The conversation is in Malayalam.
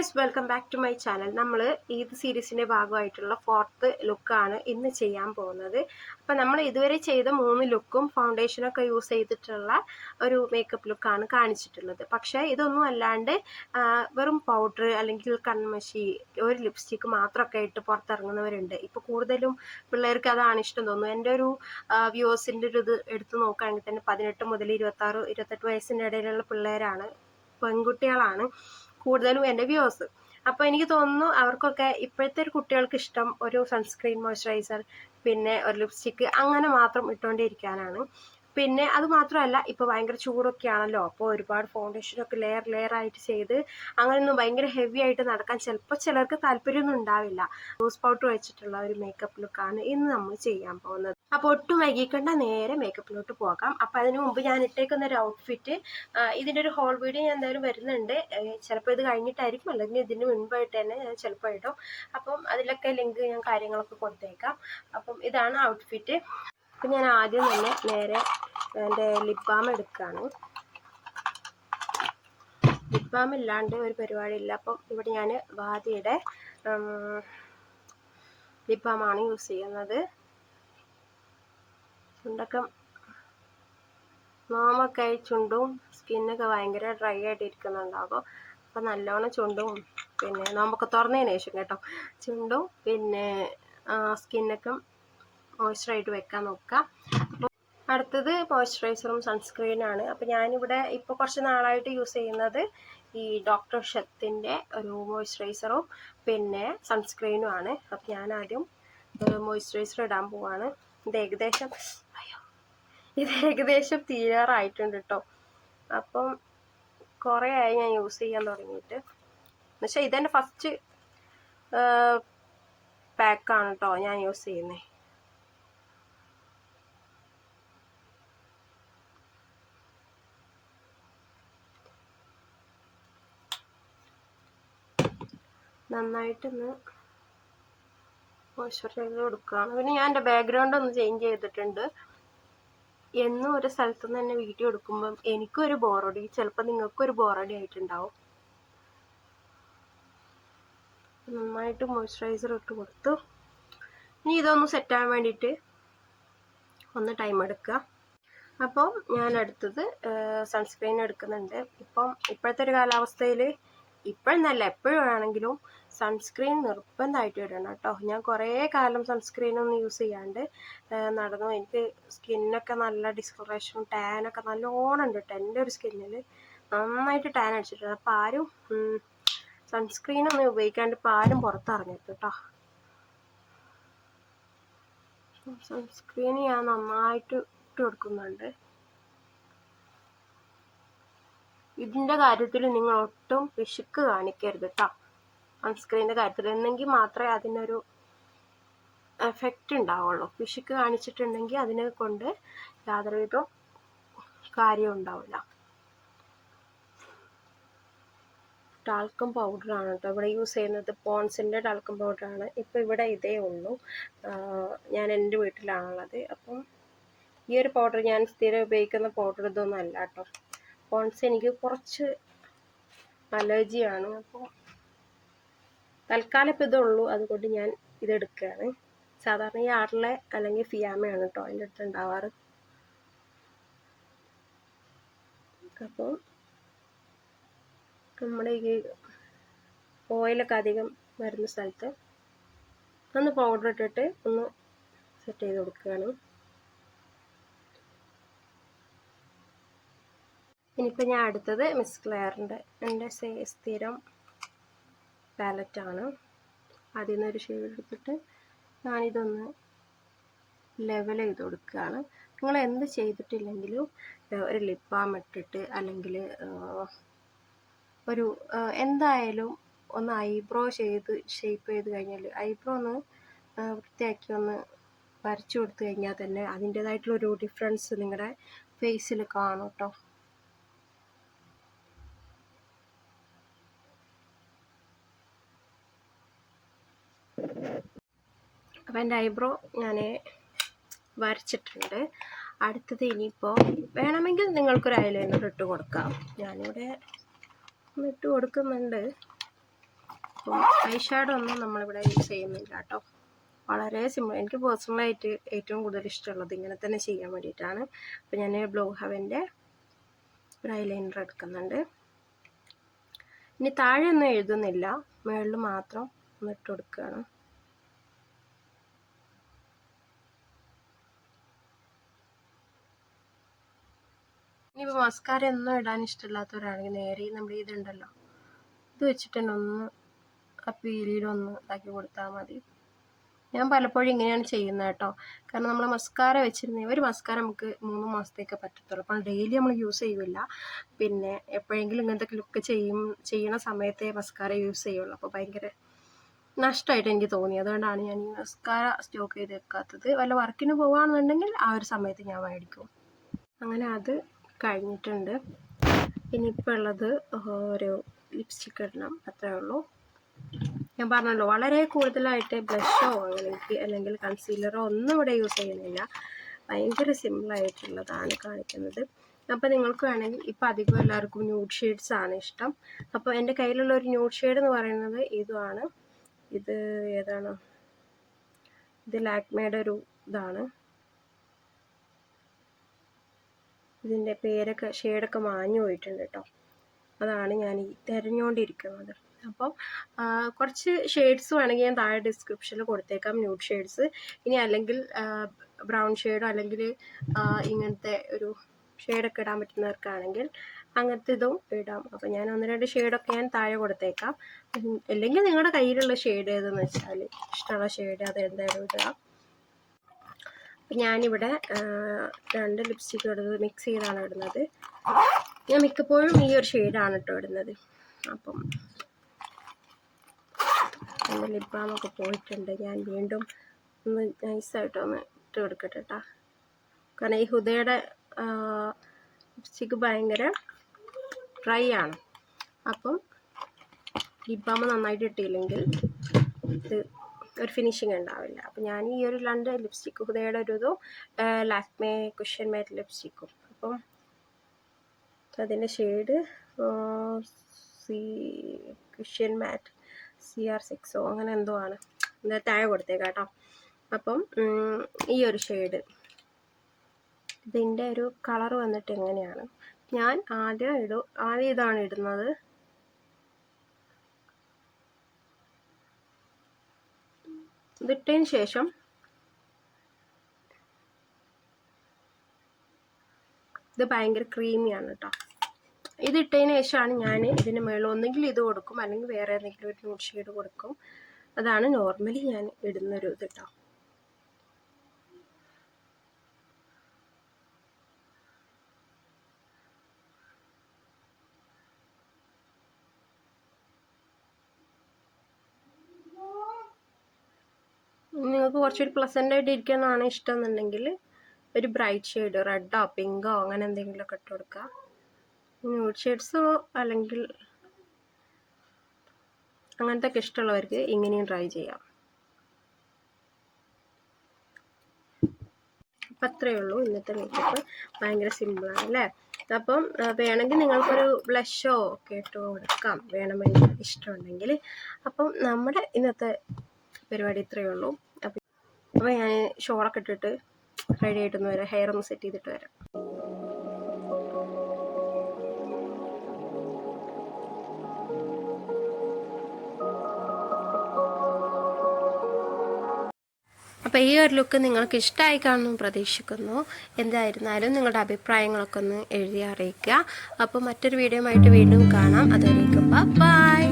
Guys welcome back to my channel നമ്മൾ ഈദ് സീരീസിന്റെ ഭാഗമായിട്ടുള്ള ഫോർത്ത് ലുക്കാണ് ഇന്ന് ചെയ്യാൻ പോകുന്നത്. അപ്പം നമ്മൾ ഇതുവരെ ചെയ്ത മൂന്ന് ലുക്കും ഫൗണ്ടേഷനൊക്കെ യൂസ് ചെയ്തിട്ടുള്ള ഒരു മേക്കപ്പ് ലുക്കാണ് കാണിച്ചിട്ടുള്ളത്. പക്ഷേ ഇതൊന്നും അല്ലാണ്ട് വെറും പൗഡർ അല്ലെങ്കിൽ കൺമഷി ഒരു ലിപ്സ്റ്റിക്ക് മാത്രമൊക്കെ ഇട്ട് പുറത്തിറങ്ങുന്നവരുണ്ട്. ഇപ്പോൾ കൂടുതലും പിള്ളേർക്ക് അതാണ് ഇഷ്ടം തോന്നുന്നു എന്റെ ഒരു വ്യൂവേഴ്സിന്റെ ഒരു ഇത് എടുത്ത് നോക്കുകയാണെങ്കിൽ തന്നെ പതിനെട്ട് മുതൽ ഇരുപത്താറ് ഇരുപത്തെട്ട് വയസ്സിന്റെ ഇടയിലുള്ള പിള്ളേരാണ് പെൺകുട്ടികളാണ്. കൂടുതലും എന്റെ വ്യൂസ് അപ്പോൾ എനിക്ക് തോന്നുന്നു അവർക്കൊക്കെ ഇപ്പോഴത്തെ ഒരു കുട്ടികൾക്ക് ഇഷ്ടം ഒരു സൺസ്ക്രീൻ മോയ്സ്ചറൈസർ പിന്നെ ഒരു ലിപ്സ്റ്റിക്ക് അങ്ങനെ മാത്രം ഇട്ടുകൊണ്ടിരിക്കാനാണ്. പിന്നെ അത് മാത്രമല്ല ഇപ്പോൾ ഭയങ്കര ചൂടൊക്കെ ആണല്ലോ അപ്പോൾ ഒരുപാട് ഫൗണ്ടേഷനൊക്കെ ലെയർ ലെയർ ആയിട്ട് ചെയ്ത് അങ്ങനെയൊന്നും ഭയങ്കര ഹെവി ആയിട്ട് നടക്കാൻ ചിലപ്പോൾ ചിലർക്ക് താല്പര്യമൊന്നും ഉണ്ടാവില്ല. റോസ് പൗഡർ വെച്ചിട്ടുള്ള ഒരു മേക്കപ്പ് ലുക്കാണ് ഇന്ന് നമ്മൾ ചെയ്യാൻ പോകുന്നത്. അപ്പോൾ ഒട്ടും വൈകിക്കേണ്ട നേരെ മേക്കപ്പിലോട്ട് പോകാം. അപ്പോൾ അതിനു മുമ്പ് ഞാൻ ഇട്ടേക്കുന്ന ഒരു ഔട്ട്ഫിറ്റ് ഇതിന്റെ ഒരു ഹോൾ വീഡിയോ ഞാൻ എന്തായാലും വരുന്നുണ്ട്. ചിലപ്പോൾ ഇത് കഴിഞ്ഞിട്ടായിരിക്കും അല്ലെങ്കിൽ ഇതിന് മുൻപായിട്ട് തന്നെ ഞാൻ ചിലപ്പോൾ ഇടും. അപ്പം അതിലൊക്കെ ലിങ്ക് ഞാൻ കാര്യങ്ങളൊക്കെ കൊടുത്തേക്കാം. അപ്പം ഇതാണ് ഔട്ട്ഫിറ്റ് അപ്പം ഞാൻ ആദ്യം തന്നെ നേരെ എന്റെ ലിപ് ബാം എടുക്കുകയാണ് ലിപ് ബാം ഇല്ലാണ്ട് ഒരു പരിപാടി ഇല്ല. അപ്പം ഇവിടെ ഞാൻ വാദിയുടെ ലിപ് ബാമാണ് യൂസ് ചെയ്യുന്നത്. ചുണ്ടൊക്കെ നോമൊക്കെ ആയി ചുണ്ടും സ്കിന്നൊക്കെ ഭയങ്കര ഡ്രൈ ആയിട്ട് ഇരിക്കുന്നുണ്ടാകും. അപ്പം നല്ലോണം ചുണ്ടും പിന്നെ നോമ്പൊക്കെ തുറന്നതിന് ശേഷം കേട്ടോ. ചുണ്ടും പിന്നെ സ്കിന്നൊക്കെ മോയ്സ്ചറായിട്ട് വെക്കാൻ നോക്കുക. അപ്പോൾ അടുത്തത് മോയ്സ്ചറൈസറും സൺസ്ക്രീനാണ്. അപ്പോൾ ഞാനിവിടെ ഇപ്പോൾ കുറച്ച് നാളായിട്ട് യൂസ് ചെയ്യുന്നത് ഈ ഡോക്ടർ ഷത്തിന്റെ ഒരു മോയ്സ്ചറൈസറും പിന്നെ സൺസ്ക്രീനും ആണ് അപ്പോൾ ഞാൻ ആദ്യം മോയ്സ്ചറൈസർ ഇടാൻ പോവാണ്. ഇത് ഏകദേശം ഇത് ഏകദേശം തീരാറായിട്ടുണ്ട് കേട്ടോ. അപ്പം കുറേ ആയി ഞാൻ യൂസ് ചെയ്യാൻ തുടങ്ങിയിട്ട്. എന്നുവെച്ചാൽ ഇതെന്റെ ഫസ്റ്റ് പാക്കാണ് കേട്ടോ ഞാൻ യൂസ് ചെയ്യുന്നത്. നന്നായിട്ടൊന്ന് മോയ്സ്ചറൈസർ കൊടുക്കുകയാണ്. പിന്നെ ഞാൻ എന്റെ ബാക്ക്ഗ്രൗണ്ട് ഒന്ന് ചേഞ്ച് ചെയ്തിട്ടുണ്ട്. എന്നും ഒരു സ്ഥലത്തു നിന്ന് തന്നെ വീഡിയോ എടുക്കുമ്പം എനിക്കൊരു ബോറടി ചിലപ്പോൾ നിങ്ങൾക്കൊരു ബോറടി ആയിട്ടുണ്ടാവും. നന്നായിട്ട് മോയ്സ്ചറൈസർ ഇട്ട് കൊടുത്തു. ഇനി ഇതൊന്ന് സെറ്റാൻ വേണ്ടിയിട്ട് ഒന്ന് ടൈം എടുക്കുക. അപ്പോൾ ഞാൻ അടുത്തത് സൺസ്ക്രീൻ എടുക്കുന്നുണ്ട്. ഇപ്പം ഇപ്പോഴത്തെ ഒരു കാലാവസ്ഥയിൽ ഇപ്പോഴെന്നല്ല എപ്പോഴും ആണെങ്കിലും സൺസ്ക്രീൻ നിർബന്ധമായിട്ട് ഇടണം കേട്ടോ. ഞാൻ കുറേ കാലം സൺസ്ക്രീൻ ഒന്നും യൂസ് ചെയ്യാണ്ട് നടന്നു. എനിക്ക് സ്കിന്നൊക്കെ നല്ല ഡിസ്കളറേഷനും ടാനൊക്കെ നല്ലോണം ഉണ്ട് കേട്ടോ. എന്റെ ഒരു സ്കിന്നിൽ നന്നായിട്ട് ടാൻ അടിച്ചിട്ടുണ്ട്. അപ്പോൾ ആരും സൺസ്ക്രീൻ ഒന്നും ഉപയോഗിക്കാണ്ട് ഇപ്പോൾ ആരും പുറത്തിറങ്ങരുത് കേട്ടോ. സൺസ്ക്രീൻ ഞാൻ നന്നായിട്ട് ഇട്ട് കൊടുക്കുന്നുണ്ട്. ഇതിന്റെ കാര്യത്തിൽ നിങ്ങൾ ഒട്ടും പിശുക്ക് കാണിക്കരുത് കേട്ടോ സൺസ്ക്രീനിന്റെ കാര്യത്തിൽ. എന്നെങ്കിൽ മാത്രമേ അതിനൊരു എഫക്റ്റ് ഉണ്ടാവുള്ളൂ. പിശുക്ക് കാണിച്ചിട്ടുണ്ടെങ്കിൽ അതിനെ കൊണ്ട് യാതൊരുവിധ കാര്യം ഉണ്ടാവില്ല. ടാൽക്കം പൗഡറാണ് കേട്ടോ ഇവിടെ യൂസ് ചെയ്യുന്നത് പോൺസിന്റെ ടാൽക്കം പൗഡറാണ് ഇപ്പോൾ ഇവിടെ ഇതേ ഉള്ളൂ. ഞാൻ എന്റെ വീട്ടിലാണുള്ളത്. അപ്പം ഈ ഒരു പൗഡർ ഞാൻ സ്ഥിരം ഉപയോഗിക്കുന്ന പൗഡർ ഇതൊന്നും അല്ല കേട്ടോ പോൺസ് എനിക്ക് കുറച്ച് അലർജിയാണ് അപ്പോൾ തൽക്കാലം ഇപ്പം ഇതുള്ളൂ. അതുകൊണ്ട് ഞാൻ ഇതെടുക്കുകയാണ്. സാധാരണ ഈ ആറിലെ അല്ലെങ്കിൽ ഫിയാമയാണ് കേട്ടോ അതിന്റെ അടുത്ത് ഉണ്ടാവാറ്. അപ്പോൾ നമ്മുടെ ഈ ഓയിലൊക്കെ അധികം വരുന്ന സ്ഥലത്ത് ഒന്ന് പൗഡർ ഇട്ടിട്ട് ഒന്ന് സെറ്റ് ചെയ്ത് കൊടുക്കുകയാണ്. ഇനിയിപ്പോൾ ഞാൻ അടുത്തത് മിസ് ക്ലെയറിന്റെ എന്റെ സ്ഥിരം പാലറ്റാണ് അതിൽ നിന്നൊരു ഷെയ്ഡ് എടുത്തിട്ട് ഞാനിതൊന്ന് ലെവൽ ചെയ്ത് കൊടുക്കുകയാണ്. നിങ്ങൾ എന്ത് ചെയ്തിട്ടില്ലെങ്കിലും ഒരു ലിപ് ബാം ഇട്ടിട്ട് അല്ലെങ്കിൽ ഒരു എന്തായാലും ഒന്ന് ഐബ്രോ ചെയ്ത് ഷേപ്പ് ചെയ്ത് കഴിഞ്ഞാൽ ഐബ്രോ ഒന്ന് വൃത്തിയാക്കി ഒന്ന് വരച്ചു കൊടുത്തു കഴിഞ്ഞാൽ തന്നെ അതിന്റേതായിട്ടുള്ളൊരു ഡിഫറൻസ് നിങ്ങളുടെ ഫേസിൽ കാണും കേട്ടോ അപ്പോൾ എന്റെ ഐബ്രോ ഞാൻ വരച്ചിട്ടുണ്ട്. അടുത്തത് ഇനിയിപ്പോൾ വേണമെങ്കിൽ നിങ്ങൾക്കൊരു ഐലൈനർ ഇട്ട് കൊടുക്കാം. ഞാനിവിടെ ഇട്ട് കൊടുക്കുന്നുണ്ട്. അപ്പം ഐഷാഡോ ഷാഡോ ഒന്നും നമ്മളിവിടെ യൂസ് ചെയ്യുന്നില്ല കേട്ടോ. വളരെ സിമ്പിൾ എനിക്ക് പേഴ്സണലായിട്ട് ഏറ്റവും കൂടുതൽ ഇഷ്ടമുള്ളത് ഇങ്ങനെ തന്നെ ചെയ്യാൻ വേണ്ടിയിട്ടാണ്. അപ്പം ഞാൻ ബ്ലൂ ഹവന്റെ ഒരു ഐലൈനർ എടുക്കുന്നുണ്ട്. ഇനി താഴെ ഒന്നും എഴുതുന്നില്ല. മുകളിൽ മാത്രം ഒന്ന് ഇട്ട് കൊടുക്കുകയാണ്. ഇനിയിപ്പോൾ മസ്കാര ഒന്നും ഇടാൻ ഇഷ്ടമില്ലാത്തവരാണെങ്കിൽ നേരെ നമ്മൾ ഇതുണ്ടല്ലോ. ഇത് വെച്ചിട്ട് തന്നെ ഒന്ന് ആ പീലിയിലൊന്ന് ഇതാക്കി കൊടുത്താൽ മതി. ഞാൻ പലപ്പോഴും ഇങ്ങനെയാണ് ചെയ്യുന്നത് കേട്ടോ. കാരണം നമ്മൾ മസ്കാര വെച്ചിരുന്നേ ഒരു മസ്കാര നമുക്ക് മൂന്ന് മാസത്തേക്ക് പറ്റത്തുള്ളൂ. അപ്പം ഡെയിലി നമ്മൾ യൂസ് ചെയ്യില്ല പിന്നെ എപ്പോഴെങ്കിലും ഇങ്ങനത്തെ ലുക്ക് ചെയ്യും ചെയ്യുന്ന സമയത്തെ മസ്കാര യൂസ് ചെയ്യുള്ളൂ. അപ്പോൾ ഭയങ്കര നഷ്ടമായിട്ട് എനിക്ക് തോന്നി. അതുകൊണ്ടാണ് ഞാൻ ഈ മസ്കാര സ്റ്റോക്ക് ചെയ്ത് വെക്കാത്തത്. വല്ല വർക്കിന് പോവുകയാണെന്നുണ്ടെങ്കിൽ ആ ഒരു സമയത്ത് ഞാൻ മേടിക്കും അങ്ങനെ അത് കഴിഞ്ഞിട്ടുണ്ട്. ഇനിയിപ്പോൾ ഉള്ളത് ഒരു ലിപ്സ്റ്റിക് ഇടണം അത്രേ ഉള്ളൂ. ഞാൻ പറഞ്ഞല്ലോ വളരെ കൂടുതലായിട്ട് ബ്ലഷോ അല്ലെങ്കിൽ അല്ലെങ്കിൽ കൺസീലറോ ഒന്നും ഇവിടെ യൂസ് ചെയ്യുന്നില്ല. ഭയങ്കര സിമ്പിളായിട്ടുള്ളതാണ് കാണിക്കുന്നത്. അപ്പോൾ നിങ്ങൾക്ക് വേണമെങ്കിൽ ഇപ്പോൾ അധികം എല്ലാവർക്കും ന്യൂഡ് ഷെയ്ഡ്സ് ആണ് ഇഷ്ടം. അപ്പോൾ എന്റെ കയ്യിലുള്ള ഒരു ന്യൂഡ് ഷെയ്ഡ് എന്ന് പറയുന്നത് ഇതുമാണ്. ഇത് ഏതാണ്? ഇത് ലാക്മേയുടെ ഒരു ഇതാണ്. ഇതിന്റെ പേരൊക്കെ ഷെയ്ഡൊക്കെ മാഞ്ഞു പോയിട്ടുണ്ട് കേട്ടോ അതാണ് ഞാൻ ഈ തിരഞ്ഞുകൊണ്ടിരിക്കുന്നത് അപ്പം കുറച്ച് ഷെയ്ഡ്സ് വേണമെങ്കിൽ ഞാൻ താഴെ ഡിസ്ക്രിപ്ഷനിൽ കൊടുത്തേക്കാം. ന്യൂഡ് ഷെയ്ഡ്സ് ഇനി അല്ലെങ്കിൽ ബ്രൗൺ ഷെയ്ഡോ അല്ലെങ്കിൽ ഇങ്ങനത്തെ ഒരു ഷെയ്ഡൊക്കെ ഇടാൻ പറ്റുന്നവർക്കാണെങ്കിൽ അങ്ങനത്തെ ഇതും ഇടാം. അപ്പം ഞാൻ ഒന്ന് രണ്ട് ഷെയ്ഡൊക്കെ ഞാൻ താഴെ കൊടുത്തേക്കാം. അല്ലെങ്കിൽ നിങ്ങളുടെ കയ്യിലുള്ള ഷെയ്ഡ് ഏതെന്ന് വെച്ചാൽ ഇഷ്ടമുള്ള ഷെയ്ഡ് അത് എന്തായാലും ഇടുക ഞാനിവിടെ രണ്ട് ലിപ്സ്റ്റിക്ക് ഇടുന്നത് മിക്സ് ചെയ്താണ് ഇടുന്നത്. ഞാൻ മിക്കപ്പോഴും ഈ ഒരു ഷെയ്ഡാണ് കേട്ടോ ഇടുന്നത്. അപ്പം എന്റെ ലിപ് ഒക്കെ പോയിട്ടുണ്ട്. ഞാൻ വീണ്ടും ഒന്ന് നൈസായിട്ടൊന്ന് ഇട്ട് കൊടുക്കട്ടെ കേട്ടോ കാരണം ഈ ഹുദയുടെ ലിപ്സ്റ്റിക്ക് ഭയങ്കര ഡ്രൈ ആണ്. അപ്പം ലിപ് ബാം നന്നായിട്ട് ഇട്ടില്ലെങ്കിൽ ഇത് ഒരു ഫിനിഷിങ് ഉണ്ടാവില്ല. അപ്പം ഞാൻ ഈ ഒരു രണ്ട് ലിപ്സ്റ്റിക്ക് ഹുദയുടെ ഒരു ഇതും ലാക്മേ കുഷ്യൻ മേറ്റ് ലിപ്സ്റ്റിക്കും അപ്പം അതിന്റെ shade C cushion matte C R സിക്സോ അങ്ങനെ എന്തോ ആണ്. എന്താ താഴെ കൊടുത്തേക്കാം കേട്ടോ. അപ്പം ഈ ഒരു ഷെയ്ഡ് ഇതിന്റെ ഒരു കളർ വന്നിട്ട് എങ്ങനെയാണ്? ഞാൻ ആദ്യം ഇടും ആദ്യം ഇതാണ് ഇടുന്നത്. ഇതിട്ടതിന് ശേഷം ഇത് ഭയങ്കര ക്രീമിയാണ് കേട്ടോ ഇതിട്ടതിന് ശേഷമാണ് ഞാൻ ഇതിന് മുകളിൽ ഒന്നെങ്കിൽ ഇത് കൊടുക്കും അല്ലെങ്കിൽ വേറെ ഏതെങ്കിലും ഒരു ന്യൂഡ് ഷെയ്ഡ് കൊടുക്കും. അതാണ് നോർമലി ഞാൻ ഇടുന്നൊരു ഇത് കേട്ടോ നിങ്ങൾക്ക് കുറച്ചൊരു പ്ലസന്റ് ആയിട്ട് ഇരിക്കാനാണ് ഇഷ്ടം എന്നുണ്ടെങ്കിൽ ഒരു ബ്രൈറ്റ് ഷെയ്ഡ് റെഡോ പിങ്കോ അങ്ങനെ എന്തെങ്കിലുമൊക്കെ ഇട്ട് കൊടുക്കുക. ന്യൂഡ് ഷെയ്ഡ്സോ അല്ലെങ്കിൽ അങ്ങനത്തെ ഒക്കെ ഇഷ്ടമുള്ളവർക്ക് ഇങ്ങനെയും ട്രൈ ചെയ്യാം. അപ്പം അത്രയേ ഉള്ളൂ. ഇന്നത്തെ മേക്കപ്പ് ഭയങ്കര സിമ്പിളാണ് അല്ലേ? അപ്പം വേണമെങ്കിൽ നിങ്ങൾക്കൊരു ബ്ലഷോ ഒക്കെ ഇട്ട് കൊടുക്കാം. വേണമെങ്കിൽ ഇഷ്ടമുണ്ടെങ്കിൽ. അപ്പം നമ്മുടെ ഇന്നത്തെ പരിപാടി ഇത്രയേ ഉള്ളൂ. അപ്പോൾ ഞാൻ ഷോളൊക്കെ ഇട്ടിട്ട് റെഡി ആയിട്ടൊന്ന് വരാം. ഹെയർ ഒന്ന് സെറ്റ് ചെയ്തിട്ട് വരാം. അപ്പോൾ ഈ ഒരു ലുക്ക് നിങ്ങൾക്ക് ഇഷ്ടമായി കാണുമെന്ന് പ്രതീക്ഷിക്കുന്നു. എന്തായിരുന്നാലും നിങ്ങളുടെ അഭിപ്രായങ്ങളൊക്കെ ഒന്ന് എഴുതി അറിയിക്കുക. അപ്പോൾ മറ്റൊരു വീഡിയോ ആയിട്ട് വീണ്ടും കാണാം. അതുവരേക്കും ബൈ